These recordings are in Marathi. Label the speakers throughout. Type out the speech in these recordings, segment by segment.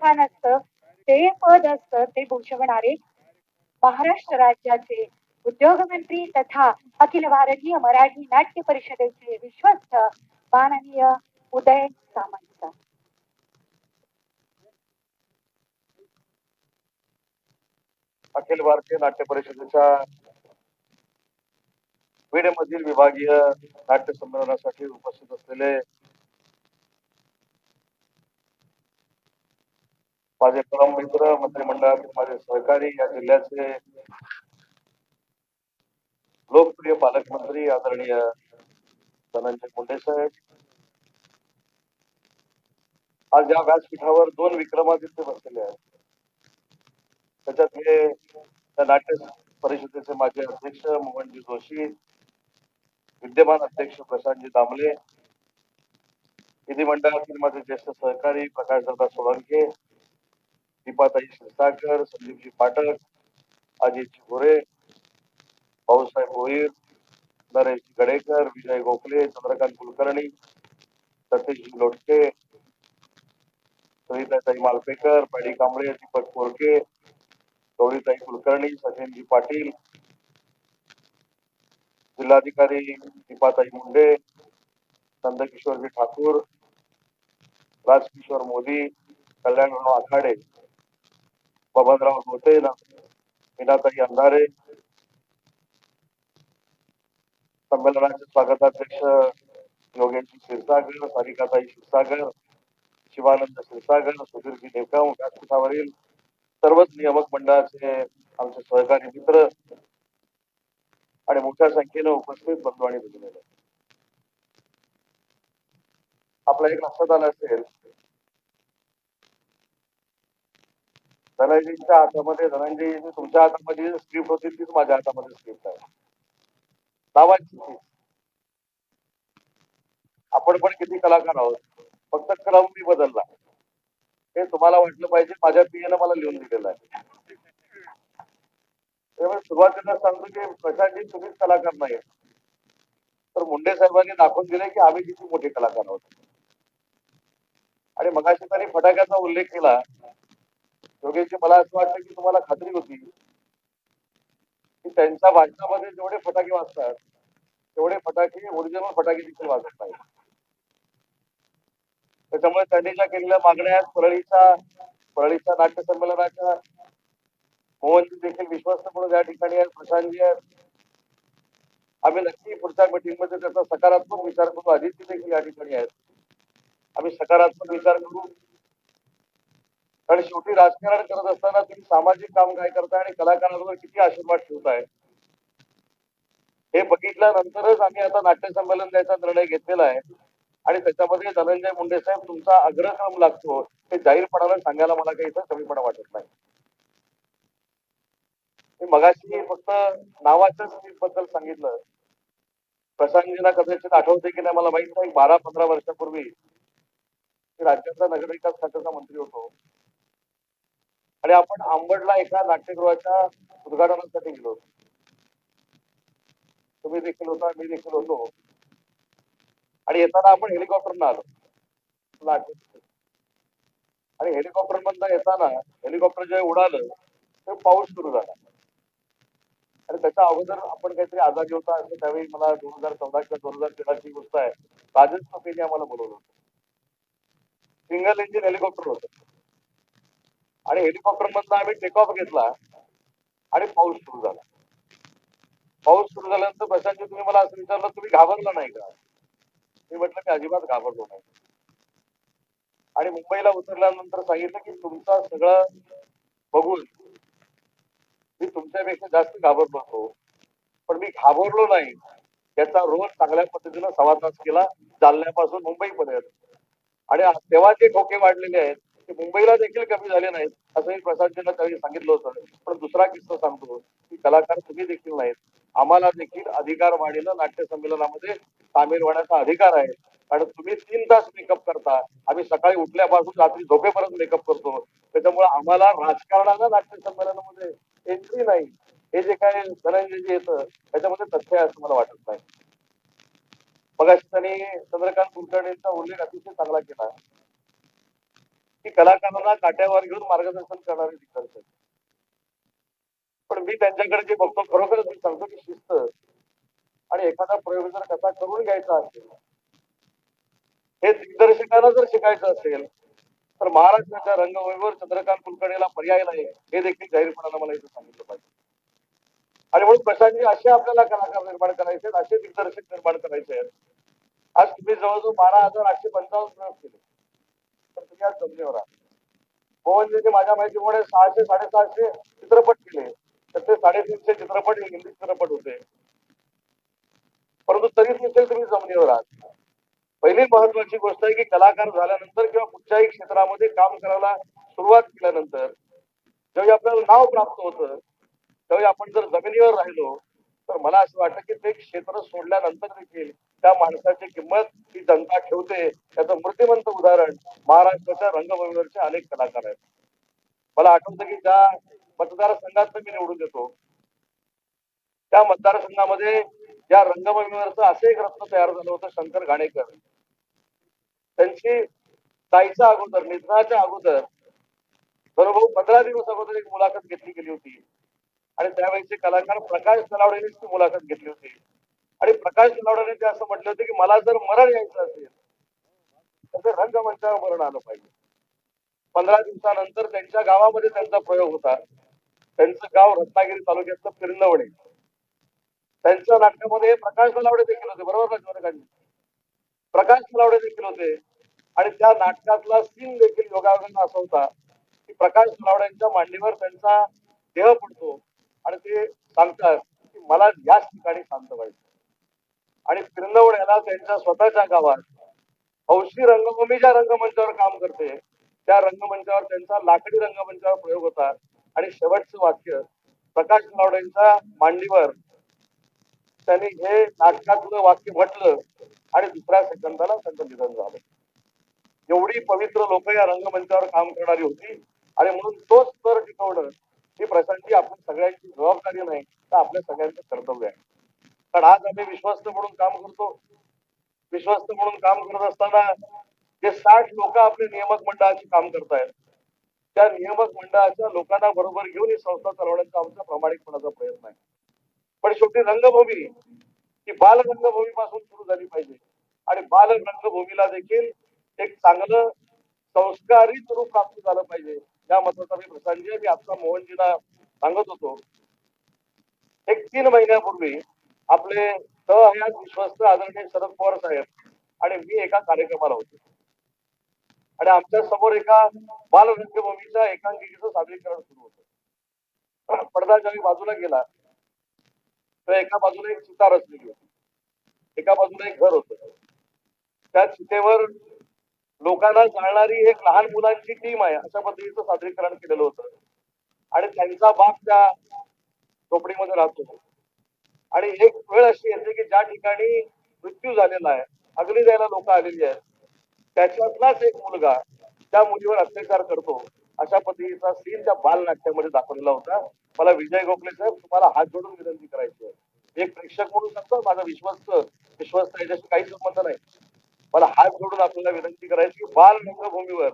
Speaker 1: स्थान असतं ते पद असतं ते भूषवणारे महाराष्ट्र राज्याचे उद्योगमंत्री तथा अखिल भारतीय मराठी नाट्य परिषदेचे विश्वस्त माननीय उदय सामंत.
Speaker 2: अखिल भारतीय नाट्य परिषदेच्या बीड मधील विभागीय नाट्य संमेलनासाठी उपस्थित असलेले माझे परम मित्र मंत्रिमंडळातील माझे सहकारी या जिल्ह्याचे लोकप्रिय पालकमंत्री आदरणीय धनंजय मुंडे साहेब. आज या व्यासपीठावर दोन विक्रमादित्य बसलेले आहेत. त्याच्यात हे त्या नाट्य परिषदेचे माजी अध्यक्ष मोहनजी जोशी विद्यमान अध्यक्ष प्रशांतजी दामले विधिमंडळातील माझे ज्येष्ठ सहकारी प्रकाशदादा सोळंके दीपाताई क्षीरसागर संदीपजी पाठक अजितजी गोरे भाऊसाहेब भोईर नरेश गडेकर विजय गोखले चंद्रकांत कुलकर्णी सतीशजी लोटके सविताताई मालपेकर पॅडी कांबळे दीपक कोरके गौरीताई कुलकर्णी सचिनजी पाटील जिल्हाधिकारी दीपाताई मुंडे नंदकिशोरजी ठाकूर राजकिशोर मोदी कल्याणराव आखाडे. बबनराव गोसेला मीनाताई अंधारे संमेलनाचे स्वागताध्यक्ष योगेश क्षीरसागर सारिकाताई क्षीरसागर शिवानंद क्षीरसागर सुधीरजी देवकाव व्यासपीठावरील सर्वच नियामक मंडळाचे आमचे सहकारी मित्र आणि मोठ्या संख्येने उपस्थित बंधू आणि भगिनी आपल्या एक लक्षात आलं असेल धनंजयच्या हातामध्ये धनंजय तुमच्या हातामध्ये स्क्रिप्ट होती तीच माझ्या हातामध्ये स्क्रिप्ट आहे. नावाची आपण पण किती कलाकार आहोत. फक्त क्रम मी बदलला. हे तुम्हाला वाटलं पाहिजे माझ्या पियेनं मला लिहून दिलेलं आहे. त्यामुळे सुरुवातीला सांगतो की प्रशांतजी तुम्हीच कलाकार नाही तर मुंडे साहेबांनी दाखवून दिले की आम्ही किती मोठे कलाकार आहोत. आणि मगाशी त्यांनी फटाक्याचा उल्लेख केला योगेशजी मला असं वाटतं की तुम्हाला खात्री होती. की त्यांच्या भाषणामध्ये जेवढे फटाके वाजतात तेवढे फटाके ओरिजिनल फटाके देखील वाजत नाही त्याच्यामुळे त्यांनी ज्या केलेल्या मागण्या आहेत परळीच्या परळीच्या नाट्य संमेलनाच्या मोहनजी देखील विश्वस्त म्हणून या ठिकाणी आहेत प्रशांतजी आहेत. आम्ही नक्की पुढच्या मीटिंगमध्ये त्याचा सकारात्मक विचार करू आदित्य देखील या ठिकाणी आहेत. आम्ही सकारात्मक विचार करू कारण शेवटी राजकारण करत असताना तुम्ही सामाजिक काम काय करताय आणि कलाकारांवर किती आशीर्वाद ठेवताय? हे बघितल्यानंतरच आम्ही आता नाट्य संमेलन द्यायचा निर्णय घेतलेला आहे. आणि त्याच्यामध्ये धनंजय मुंडे साहेब तुमचा अग्रक्रम लागतो. हे जाहीरपणाला सांगायला मला काही इथं कमीपणा वाटत नाही. मी मगाशी फक्त नावाच्या बद्दल सांगितलं. प्रशांतजींना कदाचित आठवते की नाही मला माहीत नाही. बारा पंधरा वर्षापूर्वी राज्याचा नगरविकास खात्याचा मंत्री होतो. आणि आपण आंबडला एका नाट्यगृहाच्या उद्घाटनासाठी गेलो होतो. तुम्ही देखील होता मी देखील होतो. आणि येताना आपण हेलिकॉप्टरनं आलो. आणि हेलिकॉप्टर मधनं येताना हेलिकॉप्टर जे उडालं तेव्हा पाऊस सुरू झाला. आणि त्याच्या अगोदर आपण काहीतरी आजारी होता असं त्यावेळी मला दोन हजार चौदा किंवा दोन हजार तेराची गोष्ट आहे. राजेश टोपेने आम्हाला बोलवलं होतं. सिंगल इंजिन हेलिकॉप्टर होतं. आणि हेलिकॉप्टर मधून आम्ही टेक ऑफ घेतला आणि पाऊस सुरू झाला. पाऊस सुरू झाल्यानंतर प्रशांतजी तुम्ही मला असं विचारलं तुम्ही घाबरला नाही का? मी म्हटलं मी अजिबात घाबरलो नाही. आणि मुंबईला उतरल्यानंतर सांगितलं की तुमचा सगळं बघून मी तुमच्यापेक्षा जास्त घाबरलो होतो. पण मी घाबरलो नाही. त्याचा रोल चांगल्या पद्धतीनं सवा तास केला जालन्यापासून मुंबईपर्यंत. आणि तेव्हा जे ठोके वाढलेले आहेत ते मुंबईला देखील कमी झाले नाहीत असंही प्रसादजींना त्यावेळी सांगितलं होतं. पण दुसरा किस्सा सांगतो की कलाकार तुम्ही देखील नाहीत. आम्हाला देखील अधिकार वाढीला नाट्य संमेलनामध्ये सामील होण्याचा अधिकार आहे. कारण तुम्ही तीन तास मेकअप करता. आम्ही सकाळी उठल्यापासून रात्री झोपेपर्यंत मेकअप करतो. त्याच्यामुळे आम्हाला राजकारणाला नाट्य संमेलनामध्ये एंट्री नाही. हे जे काय धनंजय जे येतं त्याच्यामध्ये तथ्य आहे असं मला वाटत नाही. मग त्यांनी चंद्रकांत कुलकर्णींचा उल्लेख अतिशय चांगला केला. की कलाकारांना काट्यावर घेऊन मार्गदर्शन करणारे दिग्दर्शक पण मी त्यांच्याकडे जे बघतो खरोखरच मी सांगतो की शिस्त आणि एखादा प्रयोग जर कसा करून घ्यायचा असेल हे दिग्दर्शकांना जर शिकायचं असेल तर महाराष्ट्राच्या रंगभूमीवर चंद्रकांत कुलकर्णीला पर्याय नाही हे देखील जाहीरपणाला मला इथं सांगितलं पाहिजे. आणि म्हणून प्रशांतजी असे आपल्याला कलाकार निर्माण करायचे आहेत असे दिग्दर्शक निर्माण करायचे आहेत. आज तुम्ही जवळजवळ बारा हजार आठशे पंचावन्न प्रयोग केले. तर तुम्ही आज जमिनीवर आहात मोहनजींनी माझ्या माहितीमुळे सहाशे साडेसहाशे चित्रपट केले. तर ते साडेतीनशे चित्रपट हे हिंदी चित्रपट होते. परंतु तरीच देखील तुम्ही जमिनीवर आहात. पहिली महत्वाची गोष्ट आहे की कलाकार झाल्यानंतर किंवा कुठच्याही क्षेत्रामध्ये काम करायला सुरुवात केल्यानंतर ज्यावेळी आपल्याला नाव प्राप्त होतं त्यावेळी आपण जर जमिनीवर राहिलो तर मला असं वाटतं की ते क्षेत्र सोडल्यानंतर देखील त्या माणसाची किंमत ही जनता ठेवते. त्याचं मूर्तिमंत उदाहरण महाराष्ट्राच्या रंगभूमीवरचे अनेक कलाकार आहेत. मला आठवतं की ज्या मतदारसंघात मी निवडून येतो त्या मतदारसंघामध्ये या रंगभूमीवरचं असे एक रत्न तयार झालं होतं शंकर घाणेकर त्यांची जायच्या अगोदर निधनाच्या अगोदर बरोबर पंधरा दिवस अगोदर एक मुलाखत घेतली गेली होती. आणि त्यावेळेचे कलाकार प्रकाश तलावडेनेच ती मुलाखत घेतली होती. आणि प्रकाश तलावडेने ते असं म्हटलं होतं की मला जर मरण यायचं असेल तर ते रंगमंचावर मरण आलं पाहिजे. पंधरा दिवसानंतर त्यांच्या गावामध्ये त्यांचा प्रयोग होता. त्यांचं गाव रत्नागिरी तालुक्यातलं पिरनवणे त्यांच्या नाटकामध्ये प्रकाश नलावडे देखील होते बरोबर ना प्रकाश नलावडे देखील होते. आणि त्या नाटकातला सीन देखील योगायोगाने असा होता की प्रकाश नलावड्यांच्या मांडीवर त्यांचा देह पडतो. आणि ते सांगतात की मला याच ठिकाणी शांत व्हायचं. आणि पिरनवड्याला त्यांच्या स्वतःच्या गावात. हौशी रंगभूमी ज्या रंगमंचावर काम करते. त्या रंगमंचावर त्यांचा लाकडी रंगमंचावर प्रयोग होता. आणि शेवटचं वाक्य प्रकाश तलावड्यांच्या मांडीवर त्यांनी हे नाटकातलं वाक्य म्हटलं आणि दुसऱ्या सेकंदाला त्यांचं निधन झालं. एवढी पवित्र लोक या रंगमंचावर काम करणारी होती. आणि म्हणून तोच स्तर टिकवणं ही प्रशांती आपण सगळ्यांची जबाबदारी नाही तर आपल्या सगळ्यांचं कर्तव्य आहे. कारण आज आम्ही विश्वस्त म्हणून काम करतो. विश्वस्त म्हणून काम करत असताना जे साठ लोक आपले नियामक मंडळाचे काम करतायत त्या नियामक मंडळाच्या लोकांना बरोबर घेऊन ही संस्था चालवण्याचा आमचा प्रामाणिकपणाचा प्रयत्न आहे. पण शेवटी रंगभूमी ही बाल रंगभूमीपासून सुरू झाली पाहिजे. आणि बाल रंगभूमीला देखील एक चांगलं संस्कारित रूप प्राप्त झालं पाहिजे. या मताचा मी प्रसंगी मी आता मोहनजीला सांगत होतो. एक तीन महिन्यापूर्वी आपले सहयात विश्वस्त आदरणीय शरद पवार साहेब आणि मी एका कार्यक्रमाला होतो. आणि आमच्यासमोर एका बालरंगभूमीच्या एकांकिकेचं सादरीकरण सुरू होतं. पडदा ज्यावेळी बाजूला गेला तर एका बाजूला एक चिता रचलेली होती. एका बाजूला एक घर होत. त्या चितेवर लोकांना जाणणारी एक लहान मुलांची टीम आहे अशा पद्धतीचं सादरीकरण केलेलं होतं. आणि त्यांचा बाप त्या झोपडीमध्ये राहतो. आणि एक वेळ अशी येते की ज्या ठिकाणी मृत्यू झालेला आहे अग्नी द्यायला लोक आलेली आहेत त्याच्यातलाच एक मुलगा त्या मुलीवर अत्याचार करतो अशा पद्धतीचा सीन त्या बालनाट्यामध्ये दाखवलेला होता. मला विजय गोखले साहेब तुम्हाला हात जोडून विनंती करायची आहे. एक प्रेक्षक म्हणून सांगतो माझा विश्वस्त विश्वस्त याच्याशी काही संबंध नाही. मला हात जोडून आपल्याला विनंती करायची बाल रंगभूमीवर.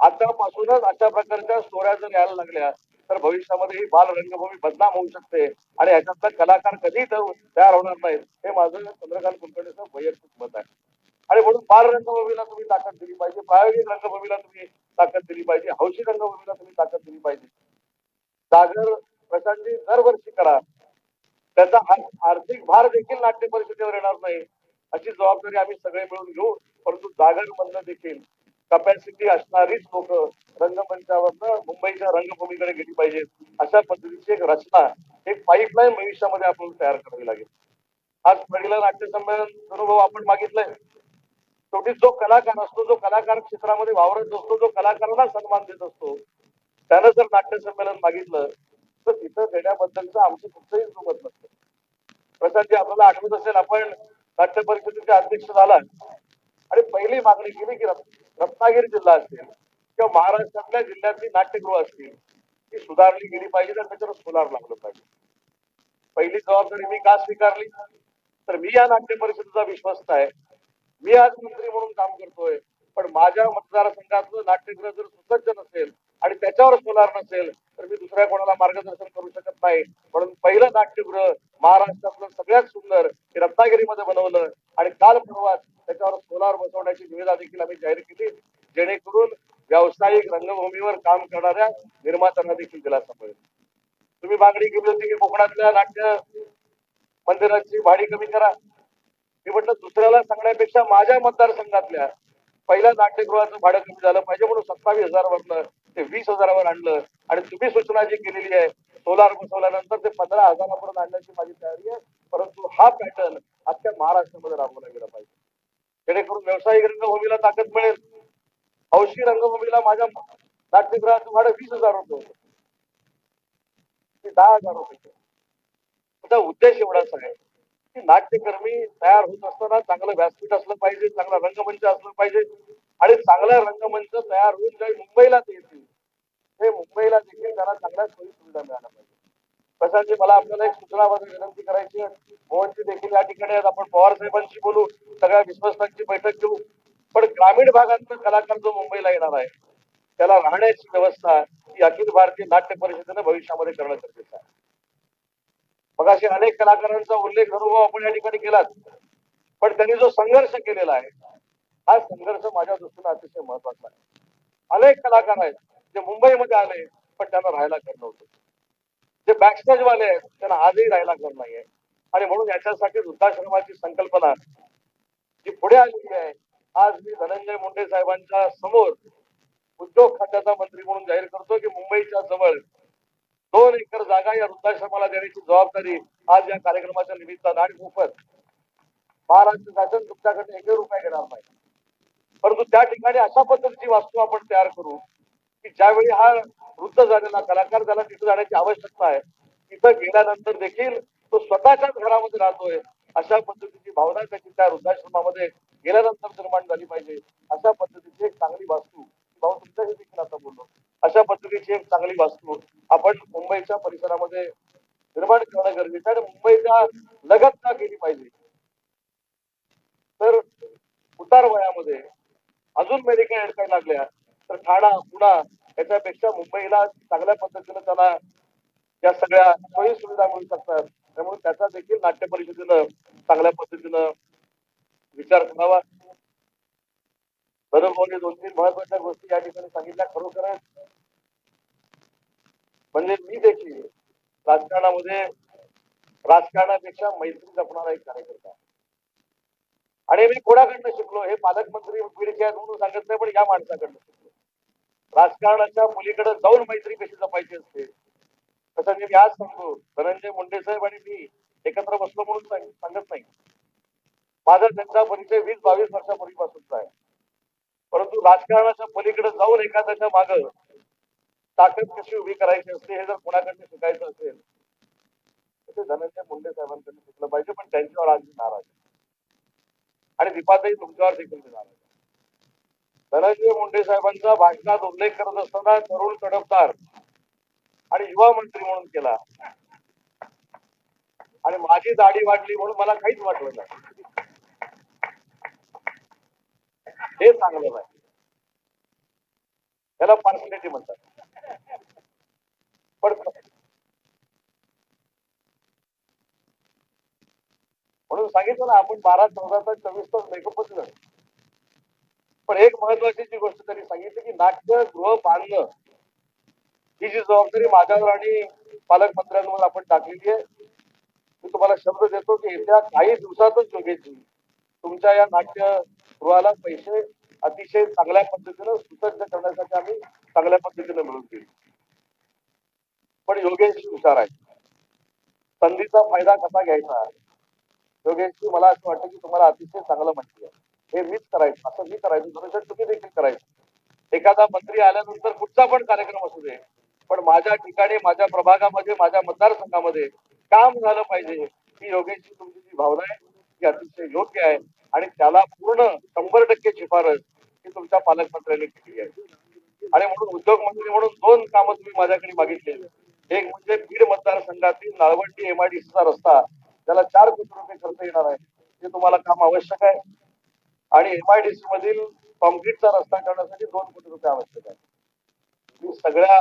Speaker 2: आतापासूनच अशा प्रकारच्या स्टोऱ्या जर यायला लागल्या तर भविष्यामध्ये ही बाल रंगभूमी बदनाम होऊ शकते आणि याच्यातला कलाकार कधी तयार होणार नाहीत हे माझं चंद्रकांत कुलकर्णीचं वैयक्तिक मत आहे. आणि म्हणून बाल रंगभूमीला तुम्ही ताकद दिली पाहिजे प्रायोगिक रंगभूमीला तुम्ही ताकद दिली पाहिजे हौशी रंगभूमीला तुम्ही ताकद दिली पाहिजे. जागर प्रशांतजी दरवर्षी करा. त्याचा आर्थिक भार देखील नाट्य परिषदेवर येणार नाही अशी जबाबदारी आम्ही सगळे मिळून घेऊ परंतु जागर मधनं देखील कपॅसिटी असणारीच लोक रंगमंचावरनं मुंबईच्या रंगभूमीकडे गेली पाहिजेत. अशा पद्धतीची एक रचना एक पाईपलाईन भविष्यामध्ये आपल्याला तयार करावी लागेल. आज पहिलं नाट्य संमेलन अनुभव आपण मागितलंय. शेवटी जो कलाकार असतो जो कलाकार क्षेत्रामध्ये वावरत असतो जो कलाकारांना सन्मान देत असतो त्यानं जर नाट्य संमेलन मागितलं तर तिथं देण्याबद्दलचं आमचं कुठचंही सोबत नसतं. प्रसादजी आपल्याला आठवत असेल आपण नाट्य परिषदेचे अध्यक्ष झाला आणि पहिली मागणी केली की रत्नागिरी जिल्हा असेल किंवा महाराष्ट्रातल्या जिल्ह्यातली नाट्यगृह असतील ती सुधारली गेली पाहिजे तर त्याच्यावर सोलार लागलं पाहिजे. पहिली जबाबदारी मी का स्वीकारली? तर मी या नाट्य परिषदेचा विश्वस्त आहे. मी आज मंत्री म्हणून काम करतोय पण माझ्या मतदारसंघातलं नाट्यगृह जर सुसज्ज नसेल आणि त्याच्यावर सोलार नसेल तर मी दुसऱ्या कोणाला मार्गदर्शन करू शकत नाही. म्हणून पहिलं नाट्यगृह महाराष्ट्रातलं सगळ्यात सुंदर हे रत्नागिरीमध्ये बनवलं आणि काल परवाच त्याच्यावर सोलार बसवण्याची निविदा देखील आम्ही जाहीर केली जेणेकरून व्यावसायिक रंगभूमीवर काम करणाऱ्या निर्मात्यांना देखील दिलासा मिळेल. तुम्ही मागणी केली होती की कोकणातल्या नाट्य मंदिराची भाडी कमी करा. मी म्हटलं दुसऱ्याला सांगण्यापेक्षा माझ्या मतदारसंघातल्या पहिल्या नाट्यगृहाचं भाडं कमी झालं पाहिजे म्हणून सत्तावीस हजार हजारावरनं ते वीस हजारावर आणलं. आणि तुम्ही सूचना जी केलेली आहे सोलार बसवल्यानंतर ते पंधरा हजारापर्यंत आणण्याची माझी तयारी आहे. परंतु हा पॅटर्न अख्ख्या महाराष्ट्रामध्ये राबवला गेला पाहिजे. जेणेकरून व्यावसायिक रंगभूमीला ताकद मिळेल. हौशी रंगभूमीला माझ्या नाट्यगृहाचं भाडं वीस हजार रुपये होतं. ते दहा हजार रुपये त्याचा उद्देश एवढाच आहे की नाट्यकर्मी तयार होत असताना चांगलं व्यासपीठ असलं पाहिजे चांगला रंगमंच असलं पाहिजे. आणि चांगला रंगमंच तयार होऊन जे मुंबईला ते येतील ते मुंबईला देखील त्याला चांगल्या सोयी सुविधा मिळाल्या पाहिजे. प्रशांतजी मला आपल्याला एक सूचनाबद्दल विनंती करायची मोहनजी देखील या ठिकाणी आपण पवार साहेबांशी बोलू सगळ्या विश्वस्तांची बैठक घेऊ. पण ग्रामीण भागातला कलाकार जो मुंबईला येणार आहे त्याला राहण्याची व्यवस्था ही अखिल भारतीय नाट्य परिषदेनं भविष्यामध्ये करणं गरजेचं आहे. मग असे अनेक कलाकारांचा उल्लेख अनुभव आपण या ठिकाणी केलाच पण त्यांनी जो संघर्ष केलेला आहे हा संघर्ष माझ्या दृष्टीने अतिशय महत्त्वाचा आहे. अनेक कलाकार आहेत जे मुंबईमध्ये आले पण त्यांना राहायला घर नव्हतं. जे बॅकस्टेज वाले आहेत त्यांना आजही राहायला घर नाहीये आणि म्हणून याच्यासाठी वृद्धाश्रमाची संकल्पना जी पुढे आलेली आहे. आज मी धनंजय मुंडे साहेबांच्या समोर उद्योग खात्याचा मंत्री म्हणून जाहीर करतो की मुंबईच्या जवळ दोन एकर जागा या वृद्धाश्रमाला देण्याची जबाबदारी आज या कार्यक्रमाच्या निमित्तानं आणि मोफत महाराष्ट्र शासन तुमच्याकडे एकही रुपये घेणार नाही. परंतु त्या ठिकाणी अशा पद्धतीची वास्तू आपण तयार करू की ज्यावेळी हा वृद्ध झालेला कलाकार त्याला तिथे जाण्याची आवश्यकता आहे तिथं गेल्यानंतर देखील तो स्वतःच्याच घरामध्ये राहतोय अशा पद्धतीची भावना त्याची त्या वृद्धाश्रमामध्ये गेल्यानंतर निर्माण झाली पाहिजे. अशा पद्धतीची एक चांगली वास्तू भाऊ तुमच्याशी देखील आता बोललो. अशा पद्धतीची एक चांगली वास्तू आपण मुंबईच्या परिसरामध्ये निर्माण करणं गरजेचं आणि मुंबईच्या लगत का केली पाहिजे. तर उतार वयामध्ये अजून मेडिकल अडकायला लागल्या तर ठाणा पुणा याच्यापेक्षा मुंबईला चांगल्या पद्धतीनं त्याला या सगळ्या सोयी सुविधा मिळू शकतात. त्यामुळे त्याचा देखील नाट्य परिषदेनं चांगल्या पद्धतीनं विचार करावा. धनुभाऊने दोन तीन महत्त्वाच्या गोष्टी या ठिकाणी सांगितल्या खरोखरच म्हणजे मी देखील राजकारणामध्ये राजकारणापेक्षा मैत्री जपणारा एक कार्यकर्ता आहे. आणि मी कोणाकडनं शिकलो हे पालकमंत्री बीडचे म्हणून सांगत नाही पण या माणसाकडनं शिकलो. राजकारणाच्या मुलीकडे जाऊन मैत्री कशी जपायची असते? तसं मी आज सांगतो धनंजय मुंडे साहेब आणि मी एकत्र बसलो म्हणून सांगत नाही. माझा त्यांचा परिचय वीस बावीस वर्षापूर्वीपासूनचा आहे. परंतु राजकारणाच्या पलीकडे जाऊन एखाद्याच्या माग ताकद कशी उभी करायची असते हे जर कोणाकडनं शिकायचं असेल तर ते धनंजय मुंडे साहेबांकडून शिकलं पाहिजे पण त्यांच्यावर आज नाराज आहे. आणि दीपाताई तुमच्यावर देखील मी धनंजय मुंडे साहेबांचा भाषणात उल्लेख करत असताना तरुण तडफदार आणि युवा मंत्री म्हणून केला. आणि माझी दाढी वाढली म्हणून मला काहीच वाटलं नाही. हे चांगलं नाही. त्याला पर्सनॅलिटी म्हणतात. पण म्हणून सांगितलं ना आपण बारा चौदा तास चोवीस तास मेकअपच झालं पण एक महत्वाची जी गोष्ट त्यांनी सांगितली की नाट्य गृह बांधणं ही जी जबाबदारी माझ्यावर आणि पालकमंत्र्यांवर आपण टाकलेली आहे मी तुम्हाला शब्द देतो की येत्या काही दिवसातच योगेशजी तुमच्या या नाट्य गृहाला पैसे अतिशय चांगल्या पद्धतीनं सुसज्ज करण्यासाठी आम्ही चांगल्या पद्धतीने मिळून देऊ पण योगेश हुशार आहे संधीचा फायदा कसा घ्यायचा? योगेशजी मला असं वाटतं की तुम्हाला अतिशय चांगलं माहिती आहे. हे मीच करायचं असं मी करायचं धनुष्य तुम्ही देखील करायचं. एखादा मंत्री आल्यानंतर कुठचा पण कार्यक्रम असू दे पण माझ्या ठिकाणी माझ्या प्रभागामध्ये माझ्या मतदारसंघामध्ये काम झालं पाहिजे. ही योगेशची तुमची जी भावना आहे ती अतिशय योग्य आहे. आणि त्याला पूर्ण शंभर टक्के शिफारस ही तुमच्या पालकमंत्र्यांनी केली आहे. आणि म्हणून उद्योग मंत्री म्हणून दोन कामं तुम्ही माझ्याकडे मागितले एक म्हणजे बीड मतदारसंघातील नाळवंडी एमआयडीसीचा रस्ता त्याला चार कोटी रुपये खर्च येणार आहे. ते तुम्हाला काम आवश्यक आहे. आणि एमआयडीसी मधील कॉन्क्रीटचा रस्ता करण्यासाठी दोन कोटी रुपये आवश्यक आहे. मी सगळ्या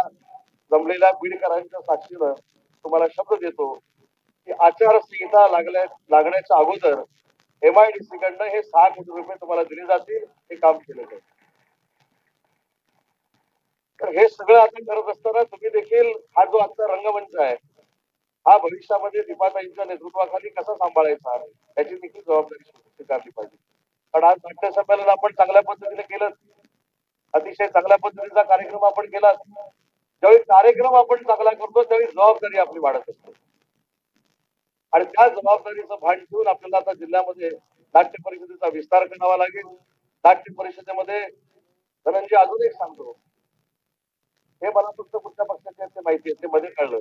Speaker 2: जमलेल्या बीडकरांच्या साक्षीनं तुम्हाला शब्द देतो की आचारसंहिता लागल्या लागण्याच्या अगोदर एमआयडीसी कडनं हे सहा कोटी रुपये तुम्हाला दिले जातील हे काम केलं जाईल. तर हे सगळं आता करत असताना तुम्ही देखील हा जो आजचा रंगमंच आहे हा भविष्यामध्ये दीपाताईंच्या नेतृत्वाखाली कसा सांभाळायचा याची देखील जबाबदारी स्वीकारली पाहिजे. कारण आज नाट्य संमेलन आपण चांगल्या पद्धतीने केलं अतिशय चांगल्या पद्धतीचा कार्यक्रम आपण केला ज्यावेळी कार्यक्रम आपण चांगला करतो त्यावेळी जबाबदारी आपली वाढत असते. आणि त्या जबाबदारीचं भान ठेवून आपल्याला आता जिल्ह्यामध्ये नाट्य परिषदेचा विस्तार करावा लागेल. नाट्य परिषदेमध्ये धनंजय अजून एक सांगतो. हे मला फक्त कुठल्या पक्षाचे माहिती आहे ते मध्ये कळलं.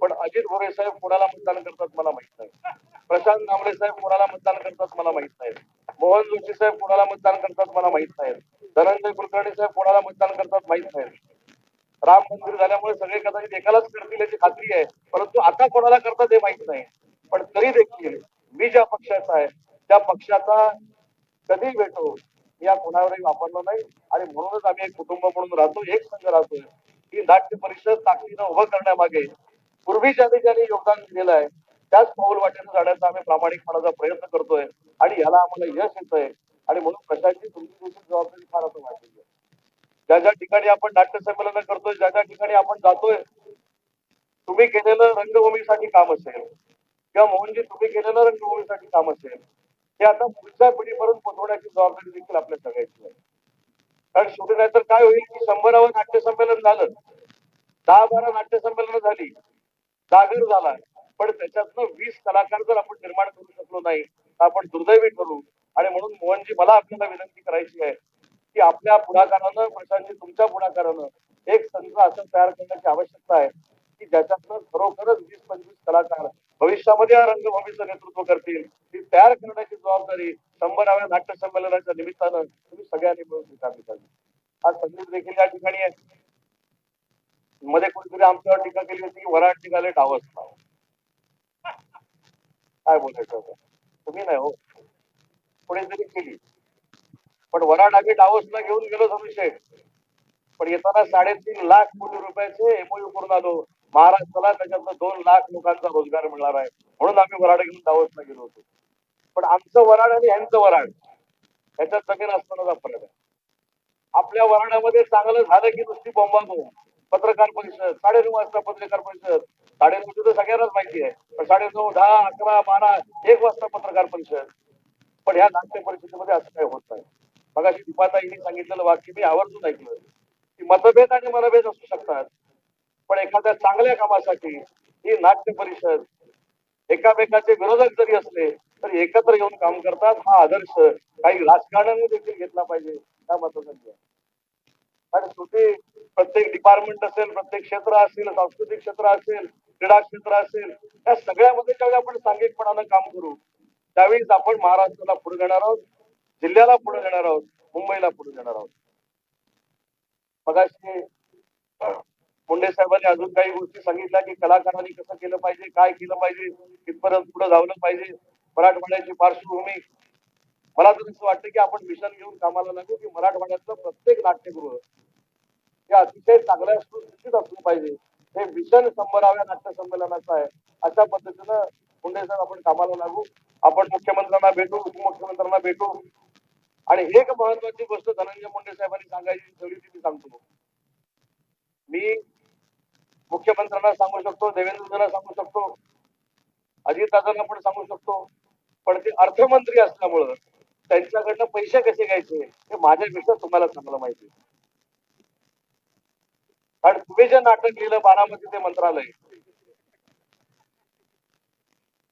Speaker 2: पण अजित भोरे साहेब कोणाला मतदान करतात मला माहीत नाही. प्रशांत नामरे साहेब कोणाला मतदान करतात मला माहीत नाही. मोहन जोशी साहेब कोणाला मतदान करतात मला माहीत नाही. धनंजय कुलकर्णी साहेब कोणाला मतदान करतात माहीत नाही. राम मंदिर झाल्यामुळे सगळे कदाचित एकालाच करतील याची खात्री आहे. परंतु आता कोणाला करतात हे माहीत नाही. पण तरी देखील मी ज्या पक्षाचा आहे त्या पक्षाचा कधी भेटो या कोणावरही वापरला नाही. आणि म्हणूनच आम्ही एक कुटुंब म्हणून राहतो एक संघ राहतोय. ही नाट्य परिषद ताकदीनं उभं करण्यामागे पूर्वी ज्याने ज्याने योगदान दिलेलं आहे त्याच पाऊल वाटेनं जाण्याचा आम्ही प्रामाणिकपणाचा प्रयत्न करतोय आणि याला आम्हाला यश येतंय. आणि म्हणून प्रशासनाची तुमची देखील जबाबदारी फार असं वाटली आहे. ज्या ज्या ठिकाणी आपण नाट्य संमेलन करतोय ज्या ज्या ठिकाणी आपण जातोय तुम्ही केलेलं रंगभूमीसाठी काम असेल किंवा मोहनजी तुम्ही केलेलं रंगभूमीसाठी काम असेल हे आता पुढच्या पिढीपर्यंत पोहोचवण्याची जबाबदारी देखील आपल्या सगळ्याची आहे. कारण शेवटी नाहीतर काय होईल की शंभरावं नाट्य संमेलन झालं दहा बारा नाट्य संमेलन झाली जागर झाला पण त्याच्यातनं वीस कलाकार जर आपण निर्माण करू शकलो नाही तर आपण दुर्दैवी ठरू. आणि म्हणून मोहनजी मला आपल्याला विनंती करायची आहे की आपल्या पुढाकारानं प्रशांतजी तुमच्या पुढाकारानं एक संघ असं तयार करण्याची आवश्यकता आहे की ज्याच्यातनं खरोखरच वीस पंचवीस कलाकार भविष्यामध्ये या रंगभूमीचं नेतृत्व करतील. ती तयार करण्याची जबाबदारी शंभराव्या नाट्य संमेलनाच्या निमित्तानं तुम्ही सगळ्यांनी मिळून स्वीकारली पाहिजे. हा संदेश देखील या ठिकाणी आहे. मध्ये कोणीतरी आमच्यावर टीका केली होती की वराड निघाले डावस काय बोलायचं तुम्ही नाही हो. कोणीतरी केली. पण वराड आम्ही डावसला घेऊन गेलो अभिषेक. पण येताना साडेतीन लाख कोटी रुपयाचे एमओयू करून आलो. महाराष्ट्राला त्याच्यातनं दोन लाख लोकांचा रोजगार मिळणार आहे. म्हणून आम्ही वराड घेऊन डावसला गेलो होतो. पण आमचं वराड आणि ह्यांचं वराड ह्याच्यात जमीन असतानाचा फरक आहे. आपल्या वराडामध्ये चांगलं झालं की नुसती बोंबाबोंब. पत्रकार परिषद साडेनऊ वाजता पत्रकार परिषद. साडेनऊ तर सगळ्यांनाच माहिती आहे. पण साडेनऊ दहा अकरा बारा एक वाजता पत्रकार परिषद. पण ह्या नाट्य परिषदेमध्ये असं काही होत नाही. मगाशी दीपाताईंनी सांगितलेलं वाक्य मी आवर्जून ऐकलं. की मतभेद आणि मनभेद असू शकतात. पण एखाद्या चांगल्या कामासाठी ही नाट्य परिषद एकामेकाचे विरोधक जरी असले तरी एकत्र येऊन काम करतात. हा आदर्श काही राजकारणाने देखील घेतला पाहिजे. त्या मतासाठी आणि शेवटी प्रत्येक डिपार्टमेंट असेल प्रत्येक क्षेत्र असेल सांस्कृतिक क्षेत्र असेल क्रीडा क्षेत्र असेल या सगळ्यामध्ये ज्यावेळी आपण सांघिकपणानं काम करू. त्यावेळीच आपण महाराष्ट्राला पुढे जाणार आहोत जिल्ह्याला पुढे जाणार आहोत मुंबईला पुढे घेणार आहोत. मगाशी मुंडे साहेबांनी अजून काही गोष्टी सांगितल्या की कलाकारांनी कसं केलं पाहिजे काय केलं पाहिजे कितपर्यंत पुढे जावलं पाहिजे. मराठवाड्याची पार्श्वभूमी मला तर असं वाटतं की आपण मिशन घेऊन कामाला लागू की मराठवाड्यातलं प्रत्येक नाट्यगृह हे अतिशय चांगल्या सुस्थितीत असलं पाहिजे. हे मिशन शंभराव्या नाट्य संमेलनाचं आहे. अशा पद्धतीनं मुंडे साहेब आपण कामाला लागू. आपण मुख्यमंत्र्यांना भेटू उपमुख्यमंत्र्यांना भेटू. आणि एक महत्वाची गोष्ट धनंजय मुंडे साहेबांनी सांगायची ठेवली ती मी सांगतो. मी मुख्यमंत्र्यांना सांगू शकतो देवेंद्रजींना सांगू शकतो अजितदादांना पण सांगू शकतो. पण ते अर्थमंत्री असल्यामुळं त्यांच्याकडनं पैसे कसे घ्यायचे हे माझ्यापेक्षा तुम्हाला चांगलं माहिती कारण तुम्ही जे नाटक लिहिलं बारामती ते मंत्रालय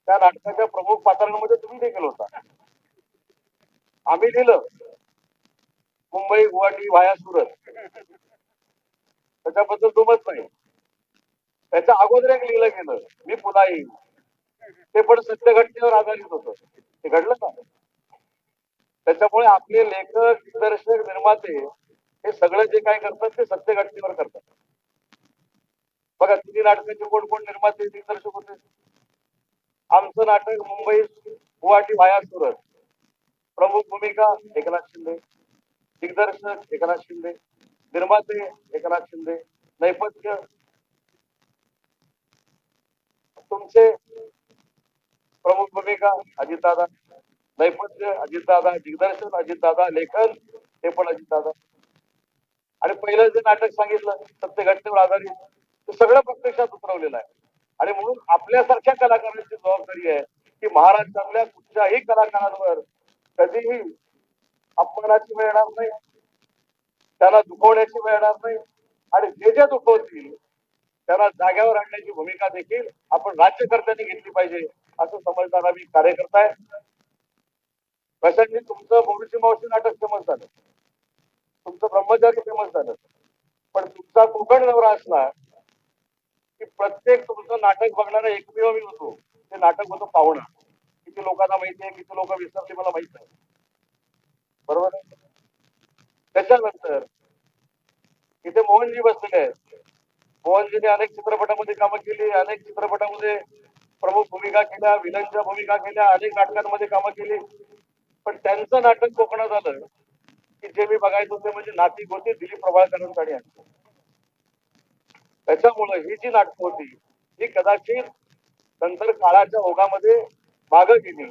Speaker 2: त्या नाटकाच्या प्रमुख पात्रांमध्ये तुम्ही देखील होता. आम्ही लिहिलं मुंबई गुवाहाटी वाया सुरत. त्याच्याबद्दल दुमत नाही. त्याच्या अगोदर एक लिहिलं गेलं मी पुन्हा येईल ते पण सत्य घटनेवर आधारित होत. ते घडलं का? त्याच्यामुळे आपले लेखक दिग्दर्शक निर्माते हे सगळं जे काय करतात ते सत्य घटनेवर करतात. बघा तिन्ही नाटकाचे कोण कोण निर्माते दिग्दर्शक होते? आमचं नाटक मुंबई गुवाहाटी वाया सुरत. प्रमुख भूमिका एकनाथ शिंदे. दिग्दर्शक एकनाथ शिंदे. निर्माते एकनाथ शिंदे. नैपथ्य. तुमचे प्रमुख भूमिका अजितदादा. नैपथ्य अजितदादा दिग्दर्शन अजितदादा लेखन हे पण अजितदादा. आणि पहिलं जे नाटक सांगितलं सत्य घटनेवर आधारित ते सगळं प्रत्यक्षात उतरवलेलं आहे. आणि म्हणून आपल्यासारख्या कलाकारांची जबाबदारी आहे की महाराष्ट्रातल्या कुठच्याही कलाकारांवर कधीही अपमानाची वेळ येणार नाही त्यांना दुखवण्याची वेळ येणार नाही आणि जे जे दुखवतील त्यांना जाग्यावर आणण्याची भूमिका देखील आपण राज्यकर्त्यांनी घेतली पाहिजे असं समजणारा मी कार्यकर्ता आहे. प्रशांतजी तुमचं मोरूची मावशी नाटक फेमस झालं. तुमचं ब्रह्मचारी फेमस झालं. पण तुमचा कोकण नवरा असला की प्रत्येक तुमचं नाटक बघणारा एकमेव मी होतो. ते नाटक होतं पाहुणा. किती लोकांना माहिती आहे किती लोक विसरले मला माहीत आहे बरोबर आहे? त्याच्यानंतर इथे मोहनजी बसलेले आहेत. मोहनजीने अनेक चित्रपटामध्ये कामं केली अनेक चित्रपटामध्ये प्रमुख भूमिका केल्या विलनच्या भूमिका केल्या अनेक नाटकांमध्ये कामं केली. पण त्यांचं नाटक कोकणात आलं की जे मी बघायचो ते म्हणजे नाती होते दिलीप प्रभाळकरांसाठी यांचं. त्याच्यामुळं ही जी नाटकं होती ही कदाचित नंतर काळाच्या ओघामध्ये मागं गेली.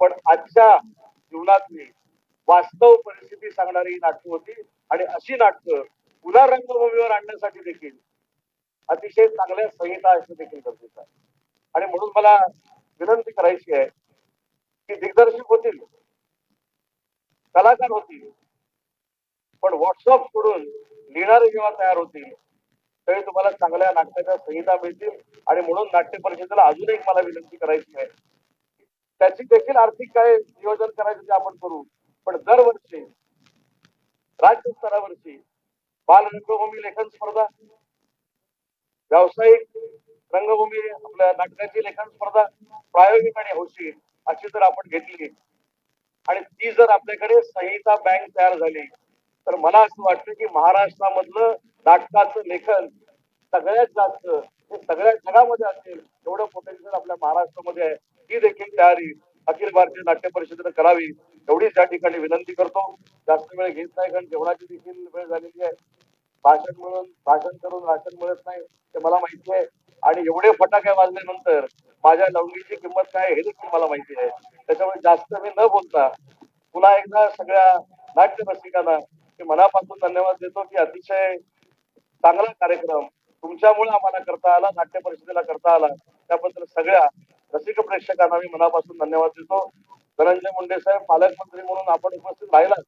Speaker 2: पण आजच्या जीवनातली वास्तव परिस्थिती सांगणारी ही नाटकं होती आणि अशी नाटकं पुन्हा रंगभूमीवर आणण्यासाठी देखील अतिशय चांगल्या संहिता असणं देखील गरजेचं आहे आणि म्हणून मला विनंती करायची आहे की दिग्दर्शक होतील. कलाकार होतील पण व्हॉट्सअप सोडून लिहिणारे जेव्हा तयार होतील तरी तुम्हाला चांगल्या नाटकाच्या संहिता मिळतील आणि म्हणून नाट्य परिषदेला अजून एक मला विनंती करायची आहे. त्याची देखील आर्थिक काय नियोजन करायचं ते आपण करू. पण दरवर्षी राज्य स्तरावरची बाल रंगभूमी लेखन स्पर्धा व्यावसायिक रंगभूमी आपल्या नाटकाची लेखन स्पर्धा प्रायोगिक आणि हौशी अशी जर आपण घेतली. आणि ती जर आपल्याकडे संहिता बँक तयार झाली तर मला असं वाटतं की महाराष्ट्रामधलं नाटकाचं लेखन सगळ्यात जास्त हे सगळ्या जगामध्ये असेल एवढं पोटेन्शियल आपल्या महाराष्ट्रामध्ये आहे. ही देखील तयारी अखिल भारतीय नाट्य परिषदेनं करावी. एवढीच या ठिकाणी विनंती करतो. जास्त वेळ घेत नाही कारण जेवणाची देखील वेळ झालेली आहे. भाषण मिळून भाषण करून राशन मिळत नाही ते मला माहिती आहे. आणि एवढे फटाके वाजल्यानंतर माझ्या लवंगीची किंमत काय हे देखील मला माहिती आहे. त्याच्यामुळे जास्त मी न बोलता पुन्हा एकदा सगळ्या नाट्य रसिकांना मी मनापासून धन्यवाद देतो की अतिशय चांगला कार्यक्रम तुमच्यामुळे आम्हाला करता आला नाट्य परिषदेला करता आला. त्याबद्दल सगळ्या रसिक प्रेक्षकांना मी मनापासून धन्यवाद देतो. धनंजय मुंडे साहेब पालकमंत्री म्हणून आपण उपस्थित राहिला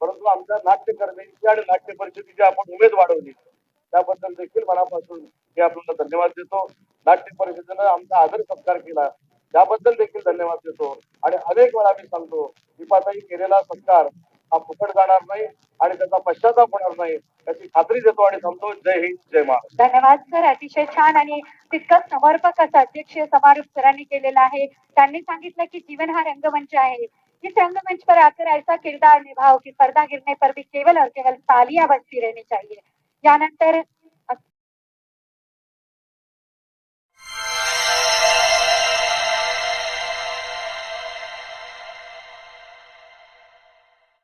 Speaker 2: परंतु आमच्या नाट्यकर्मींची आणि नाट्य परिषदेची आपण उमेद वाढवली त्याबद्दल देखील मनापासून मी आपल्याला धन्यवाद देतो. नाट्य परिषदेनं आमचा आदर सत्कार केला त्याबद्दल देखील धन्यवाद देतो. आणि अनेक वेळा मी सांगतो दीपाताई केलेला सत्कार हा फुकट जाणार नाही आणि त्याचा पश्चाताप होणार नाही याची खात्री देतो आणि सांगतो जय हिंद जय महाराष्ट्र.
Speaker 1: धन्यवाद सर. अतिशय छान आणि तितकं समर्पक असं अध्यक्षीय समारोप सरांनी केलेला आहे. त्यांनी सांगितलं की जीवन हा रंगमंच आहे. इस रंगमंच पर आकर ऐसा किरदार निभाओ कि पर्दा गिरने पर भी केवल और केवल तालियां बजती रहनी चाहिए। यानंतर